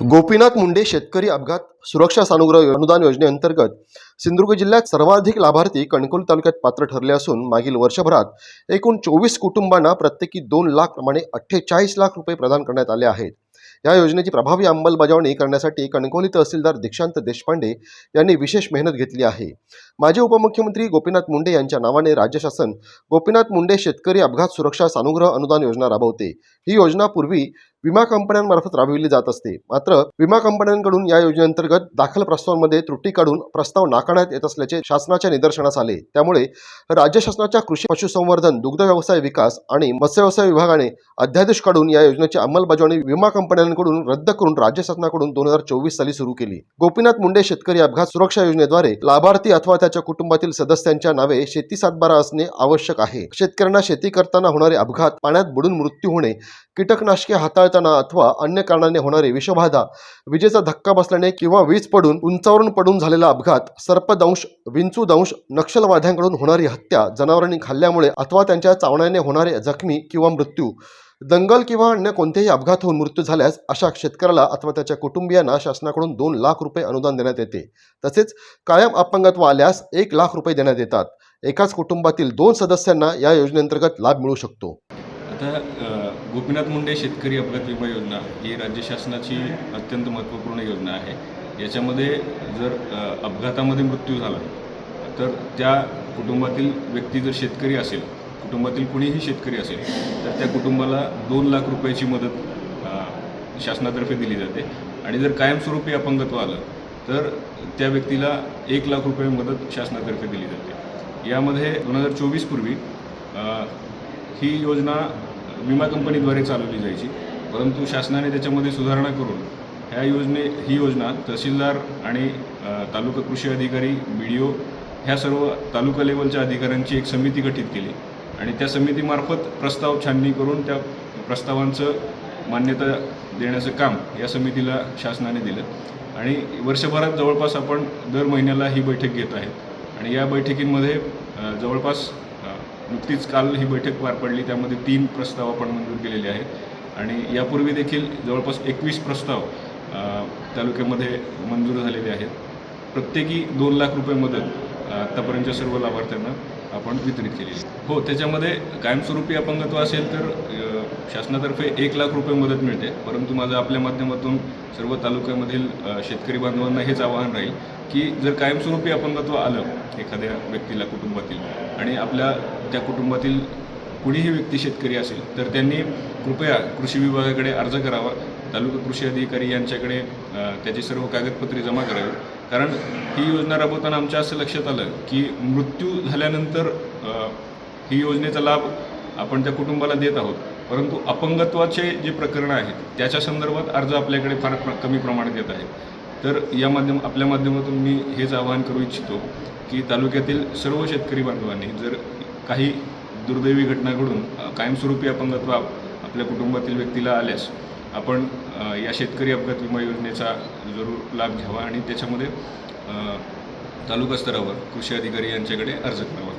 गोपीनाथ मुंडे शेतकरी अपघात सुरक्षा सानुग्रह अनुदान योजनेअंतर्गत सिंधुदुर्ग जिल्ह्यात सर्वाधिक लाभार्थी कणकोल तालुक्यात पात्र ठरले असून मागील वर्षभरात एकूण चोवीस कुटुंबांना प्रत्येकी दोन लाख प्रमाणे अठ्ठेचाळीस लाख रुपये प्रदान करण्यात आले आहेत. या योजनेची प्रभावी अंमलबजावणी करण्यासाठी कणकोली तहसीलदार दीक्षांत देशपांडे यांनी विशेष मेहनत घेतली आहे. माजी उपमुख्यमंत्री गोपीनाथ मुंडे यांच्या नावाने राज्य शासन गोपीनाथ मुंडे शेतकरी अपघात सुरक्षा सानुग्रह अनुदान योजना राबवते. ही योजना पूर्वी विमा कंपन्यांमार्फत राबविली जात असते. मात्र विमा कंपन्यांकडून या योजनेअंतर्गत दाखल प्रस्तावांमध्ये त्रुटी काढून प्रस्ताव नाकारण्यात येत असल्याचे शासनाच्या निदर्शनास आले. त्यामुळे राज्य शासनाच्या कृषी पशुसंवर्धन दुग्ध व्यवसाय विकास आणि मत्स्य व्यवसाय विभागाने अध्यादेश काढून या योजनेची अंमलबजावणी विमा कंपन्यांकडून रद्द करून राज्य शासनाकडून दोन हजार चोवीस साली सुरू केली. गोपीनाथ मुंडे शेतकरी अपघात सुरक्षा योजनेद्वारे लाभार्थी अथवा त्याच्या कुटुंबातील सदस्यांच्या नावे शेती सातबारा असणे आवश्यक आहे. शेतकऱ्यांना शेती करताना होणारे अपघात पाण्यात बुडून मृत्यू होणे कीटकनाशके हाताळ हाताळताना अथवा अन्य कारणाने होणारे विषबाधा विजेचा धक्का बसल्याने किंवा वीज पडून उंचावरून पडून झालेला अपघात सर्पदंश विंचूदंश नक्षलवाद्यांकडून होणारी हत्या जनावरांनी खाल्ल्यामुळे अथवा त्यांच्या चावण्याने होणारे जखमी किंवा मृत्यू दंगल किंवा अन्य कोणतेही अपघात होऊन मृत्यू झाल्यास अशा शेतकऱ्याला अथवा त्याच्या कुटुंबियांना शासनाकडून दोन लाख रुपये अनुदान देण्यात येते. तसेच कायम अपंगत्व आल्यास एक लाख रुपये देण्यात येतात. एकाच कुटुंबातील दोन सदस्यांना या योजनेअंतर्गत लाभ मिळू शकतो. आता गोपीनाथ मुंडे शेतकरी अपघात विमा योजना ही राज्य शासनाची अत्यंत महत्त्वपूर्ण योजना आहे. याच्यामध्ये जर अपघातामध्ये मृत्यू झाला तर त्या कुटुंबातील व्यक्ती जर शेतकरी असेल कुटुंबातील कुणीही शेतकरी असेल तर त्या कुटुंबाला दोन लाख रुपयाची मदत शासनातर्फे दिली जाते. आणि जर कायमस्वरूपी अपंगत्व आलं तर त्या व्यक्तीला एक लाख रुपये मदत शासनातर्फे दिली जाते. यामध्ये दोन हजार चोवीसपूर्वी ही योजना विमा कंपनीद्वारे चालवली जायची. परंतु शासनाने त्याच्यामध्ये सुधारणा करून ह्या योजने ही योजना तहसीलदार आणि तालुका कृषी अधिकारी बी डी ओ ह्या सर्व तालुका लेवलच्या अधिकाऱ्यांची एक समिती गठीत केली. आणि त्या समितीमार्फत प्रस्ताव छाननी करून त्या प्रस्तावांचं मान्यता देण्याचं काम या समितीला शासनाने दिलं. आणि वर्षभरात जवळपास आपण दर महिन्याला ही बैठक घेत आहेत. आणि या बैठकींमध्ये जवळपास नुकतीच काल ही बैठक पार पडली त्यामध्ये तीन प्रस्ताव आपण मंजूर केलेले आहेत. आणि यापूर्वी देखील जवळपास एकवीस प्रस्ताव तालुक्यामध्ये मंजूर झालेले आहेत. प्रत्येकी दोन लाख रुपये मदत आत्तापर्यंतच्या सर्व लाभार्थ्यांना आपण वितरित केलेली हो त्याच्यामध्ये कायमस्वरूपी अपंगत्व असेल तर शासनातर्फे एक लाख रुपये मदत मिळते. परंतु माझं आपल्या माध्यमातून सर्व तालुक्यामधील शेतकरी बांधवांना हेच आवाहन राहील की जर कायमस्वरूपी अपंगत्व आलं एखाद्या व्यक्तीला कुटुंबातील आणि आपल्या त्या कुटुंबातील कुणीही व्यक्ती शेतकरी असेल तर त्यांनी कृपया कृषी विभागाकडे अर्ज करावा. तालुका कृषी अधिकारी यांच्याकडे त्याची सर्व कागदपत्रे जमा करावी. कारण ही योजना राबवताना आमच्या असं लक्षात आलं की मृत्यू झाल्यानंतर ही योजनेचा लाभ आपण त्या कुटुंबाला देत आहोत. परंतु अपंगत्वाचे जे प्रकरणं आहेत त्याच्या संदर्भात अर्ज आपल्याकडे फार प्र कमी प्रमाणात येत आहेत. तर या माध्यम आपल्या माध्यमातून मी हेच आवाहन करू इच्छितो की तालुक्यातील सर्व शेतकरी बांधवांनी जर काही दुर्दैवी घटना घडून कायमस्वरूपी अपंगत्व आपल्या कुटुंबातील व्यक्तीला आल्यास आपण या शेतकरी अपघात विमा योजनेचा जरूर लाभ घ्यावा आणि त्याच्यामध्ये तालुका स्तरावर कृषी अधिकारी यांच्याकडे अर्ज करावा.